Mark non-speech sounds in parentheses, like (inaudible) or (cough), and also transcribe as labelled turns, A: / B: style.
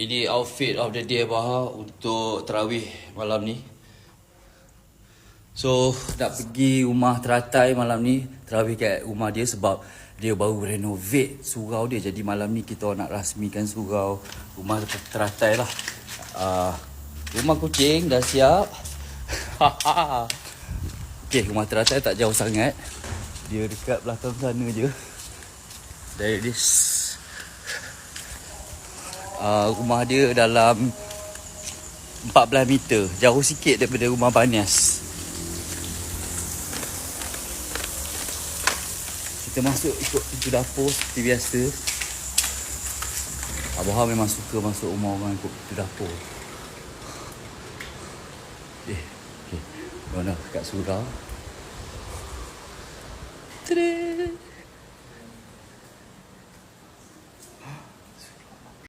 A: Ini outfit of the day Abah untuk terawih malam ni. So, nak pergi rumah teratai malam ni. Terawih kat rumah dia sebab dia baru renovate surau dia. Jadi malam ni kita nak rasmikan surau rumah teratai lah. Uh, rumah kucing dah siap. (laughs) okay, rumah teratai tak jauh sangat. Dia dekat belakang sana je. Dari this uh, rumah dia dalam 14 meter. Jauh sikit daripada rumah Banias. Kita masuk ikut pintu dapur seperti biasa. Abah memang suka masuk rumah orang ikut pintu dapur. Eh, okay. Mana kat surau. Tadam!